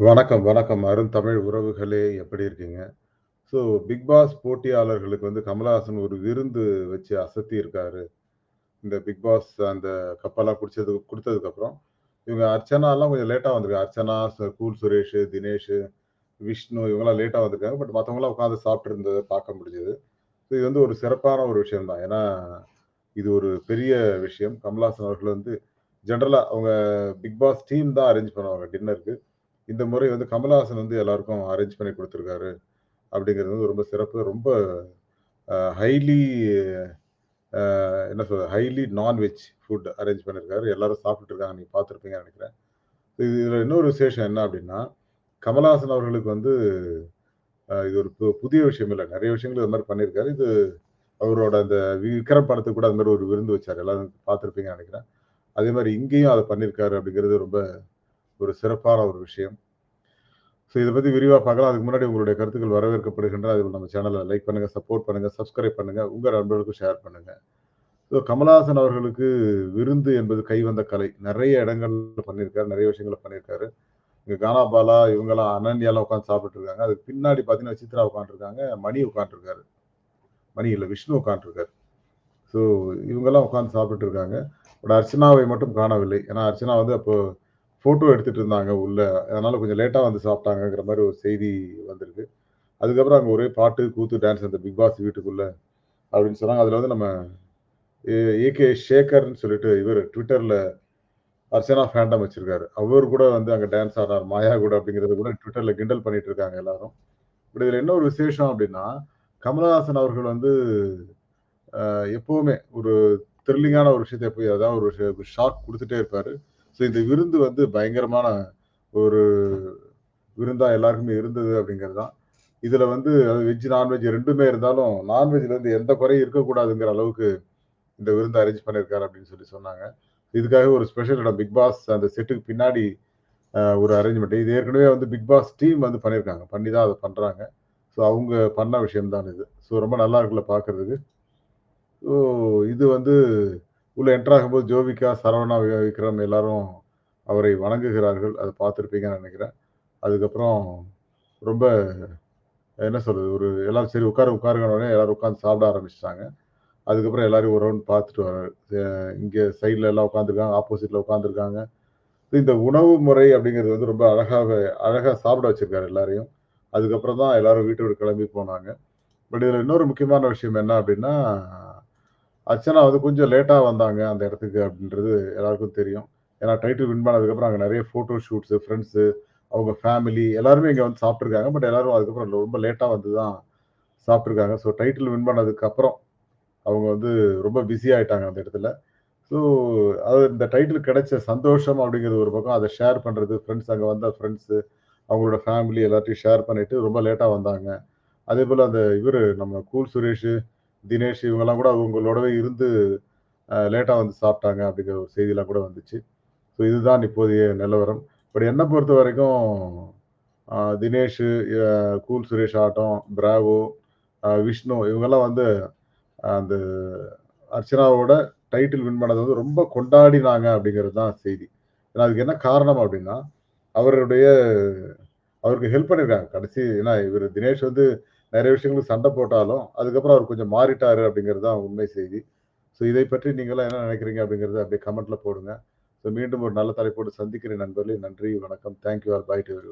வணக்கம், வணக்கம். அருந்தமிழ் உறவுகளே எப்படி இருக்கீங்க? ஸோ பிக் பாஸ் போட்டியாளர்களுக்கு வந்து கமலஹாசன் ஒரு விருந்து வச்சு அசத்தி இருக்காரு இந்த பிக் பாஸ் அந்த கப்பெல்லாம் குடிச்சதுக்கு கொடுத்ததுக்கப்புறம் இவங்க அர்ச்சனாலாம் கொஞ்சம் லேட்டாக வந்திருக்காங்க. அர்ச்சனா, கூல் சுரேஷ், தினேஷ், விஷ்ணு இவங்கெல்லாம் லேட்டாக வந்திருக்காங்க. பட் மற்றவங்களாம் உட்காந்து சாப்பிட்டு பார்க்க முடிஞ்சது. ஸோ இது வந்து ஒரு சிறப்பான ஒரு விஷயம் தான். ஏன்னா, இது ஒரு பெரிய விஷயம். கமலஹாசன் அவர்கள் வந்து ஜென்ரலாக அவங்க பிக் பாஸ் டீம் தான் அரேஞ்ச் பண்ணுவாங்க டின்னருக்கு. இந்த முறை வந்து கமலஹாசன் வந்து எல்லாருக்கும் அரேஞ்ச் பண்ணி கொடுத்துருக்காரு அப்படிங்கிறது வந்து ரொம்ப சிறப்பு. ரொம்ப ஹைலி என்ன சொல்றது? ஹைலி நான்வெஜ் ஃபுட் அரேஞ்ச் பண்ணியிருக்காரு. எல்லாரும் சாப்பிட்டுருக்காங்க நீங்கள் பார்த்துருப்பீங்கன்னு நினைக்கிறேன் இது இதில் இன்னொரு விசேஷம் என்ன அப்படின்னா, கமலஹாசன் அவர்களுக்கு வந்து இது ஒரு பு புதிய விஷயம் இல்லை நிறைய விஷயங்கள் இது மாதிரி பண்ணியிருக்காரு. இது அவரோட அந்த விக்ரம் படத்துக்கு கூட அது மாதிரி ஒரு விருந்து வச்சார் எல்லாரும் பார்த்துருப்பீங்கன்னு நினைக்கிறேன் அதே மாதிரி இங்கேயும் அதை பண்ணியிருக்காரு அப்படிங்கிறது ரொம்ப ஒரு சிறப்பான ஒரு விஷயம். ஸோ இதை பற்றி விரிவாக பார்க்கலாம். அதுக்கு முன்னாடி உங்களுடைய கருத்துக்கள் வரவேற்கப்படுகின்றன. அதில் நம்ம சேனலை லைக் பண்ணுங்கள் சப்போர்ட் பண்ணுங்கள் சப்ஸ்கிரைப் பண்ணுங்கள் உங்கள் நண்பர்களுக்கும் ஷேர் பண்ணுங்கள் ஸோ கமல்ஹாசன் அவர்களுக்கு விருந்து என்பது கைவந்த கலை. நிறைய இடங்கள்ல பண்ணியிருக்காரு. நிறைய விஷயங்கள பண்ணியிருக்காரு. இங்கே கானா பாலா, அனன்யாலாம் உட்காந்து சாப்பிட்ருக்காங்க அதுக்கு பின்னாடி பார்த்தீங்கன்னா, சித்ரா உட்காந்துருக்காங்க மணி உட்காந்துருக்காரு மணி இல்லை விஷ்ணு உட்காந்துருக்காரு ஸோ இவங்கெல்லாம் உட்காந்து சாப்பிட்டுட்டு இருக்காங்க. பட் அர்ச்சனாவை மட்டும் காணவில்லை. ஏன்னா அர்ச்சனா வந்து அப்போது ஃபோட்டோ எடுத்துட்டு இருந்தாங்க உள்ளே அதனால் கொஞ்சம் லேட்டாக வந்து சாப்பிட்டாங்கங்கிற மாதிரி ஒரு செய்தி வந்திருக்கு. அதுக்கப்புறம் அங்கே ஒரே பாட்டு, கூத்து, டான்ஸ் அந்த பிக் பாஸ் வீட்டுக்குள்ளே அப்படின்னு சொன்னாங்க. அதில் வந்து நம்ம ஏ ஏகே ஷேகர்னு சொல்லிட்டு இவர் ட்விட்டரில் அர்ச்சனா ஃபேண்டம் வச்சிருக்காரு. அவர் கூட வந்து அங்கே டான்ஸ் ஆடுனாரு. மாயா கூட அப்படிங்கிறத கூட ட்விட்டரில் கிண்டல் பண்ணிட்டு இருக்காங்க எல்லாரும். பட் இதில் என்ன ஒரு விசேஷம் அப்படின்னா, கமலஹாசன் அவர்கள் வந்து எப்போவுமே ஒரு த்ரில்லிங்கான ஒரு விஷயத்தை போய் ஏதாவது ஒரு ஷாக் கொடுத்துட்டே இருப்பார் ஸோ இந்த விருந்து வந்து பயங்கரமான ஒரு விருந்தா எல்லாருக்குமே இருந்தது அப்படிங்கிறது தான். இதில் வந்து அது வெஜ், நான்வெஜ் ரெண்டுமே இருந்தாலும், நான்வெஜ்ல வந்து எந்த குறையும் இருக்கக்கூடாதுங்கிற அளவுக்கு இந்த விருந்து அரேஞ்ச் பண்ணியிருக்காரு அப்படின்னு சொல்லி சொன்னாங்க. இதுக்காக ஒரு ஸ்பெஷல் இடம் பிக் பாஸ் அந்த செட்டுக்கு பின்னாடி ஒரு அரேஞ்ச்மெண்ட் இது ஏற்கனவே வந்து பிக் பாஸ் டீம் வந்து பண்ணியிருக்காங்க. பண்ணி தான் அதை பண்ணுறாங்க ஸோ அவங்க பண்ண விஷயம்தான் இது. ஸோ ரொம்ப நல்லா இருக்குல்ல பார்க்கறதுக்கு. ஸோ இது வந்து உள்ளே என்ட்ராகும்போது ஜோவிகா, சரவணா, விக்ரம் எல்லாரும் அவரை வணங்குகிறார்கள். அதை பார்த்துருப்பீங்கன்னு நினைக்கிறேன் அதுக்கப்புறம் ரொம்ப என்ன சொல்கிறது ஒரு எல்லாரும் சரி உட்காருங்க உட்காருங்கன உடனே எல்லாரும் உட்காந்து சாப்பிட ஆரம்பிச்சிட்டாங்க அதுக்கப்புறம் எல்லாரையும் ஒரு ரவுண்ட் பார்த்துட்டு வர இங்கே சைடில் எல்லாம் உட்காந்துருக்காங்க ஆப்போசிட்டில் உட்காந்துருக்காங்க இந்த உணவு முறை அப்படிங்கிறது வந்து ரொம்ப அழகாக அழகாக சாப்பிட வச்சுருக்காரு எல்லாரையும். அதுக்கப்புறம் தான் எல்லாரும் வீட்டை விட்டு கிளம்பி போனாங்க. பட் இதில் இன்னொரு முக்கியமான விஷயம் என்ன அப்படின்னா, அர்ச்சனா வந்து கொஞ்சம் லேட்டாக வந்தாங்க அந்த இடத்துக்கு அப்படின்றது எல்லாருக்கும் தெரியும். ஏன்னா டைட்டில் வின் பண்ணதுக்கப்புறம் அங்கே நிறைய ஃபோட்டோ ஷூட்ஸு ஃப்ரெண்ட்ஸு அவங்க ஃபேமிலி எல்லாருமே இங்கே வந்து சாப்பிட்ருக்காங்க பட் எல்லாரும் அதுக்கப்புறம் ரொம்ப லேட்டாக வந்து தான் சாப்பிட்ருக்காங்க ஸோ டைட்டில் வின் பண்ணதுக்கப்புறம் அவங்க வந்து ரொம்ப பிஸி ஆகிட்டாங்க அந்த இடத்துல. ஸோ அது இந்த டைட்டில் கிடைச்ச சந்தோஷம் அப்படிங்கிறது ஒரு பக்கம். அதை ஷேர் பண்ணுறது ஃப்ரெண்ட்ஸ் அங்கே வந்த ஃப்ரெண்ட்ஸு அவங்களோட ஃபேமிலி எல்லாத்தையும் ஷேர் பண்ணிவிட்டு ரொம்ப லேட்டாக வந்தாங்க. அதே போல் அந்த இவரு நம்ம கூல் சுரேஷ், தினேஷ் இவங்கெல்லாம் கூட அவங்களோடவே இருந்து லேட்டாக வந்து சாப்பிட்டாங்க அப்படிங்கிற ஒரு செய்திலாம் கூட வந்துச்சு. ஸோ இதுதான் இப்போதைய நிலவரம். பட் என்னை பொறுத்த வரைக்கும் தினேஷ், கூல் சுரேஷ் ஆட்டம் பிராவோ, விஷ்ணு இவங்கெல்லாம் வந்து அந்த அர்ச்சனாவோட டைட்டில் வின் பண்ணது வந்து ரொம்ப கொண்டாடினாங்க அப்படிங்கிறது தான் செய்தி. ஏன்னா அதுக்கு என்ன காரணம் அப்படின்னா, அவருடைய அவருக்கு ஹெல்ப் பண்ணியிருக்காங்க. கடைசி ஏன்னா இவர் தினேஷ் வந்து நிறைய விஷயங்களுக்கு சண்டை போட்டாலும், அதுக்கப்புறம் அவர் கொஞ்சம் மாறிட்டாரு அப்படிங்கிறது தான் உண்மை செய்தி. ஸோ இதை பற்றி நீங்களாம் என்ன நினைக்கிறீங்க அப்படிங்கிறத அப்படியே கமெண்ட்ல போடுங்க. ஸோ மீண்டும் ஒரு நல்ல தலைப்போடு சந்திக்கிறேன் நண்பர்களே. நன்றி, வணக்கம். Thank you all. Bye to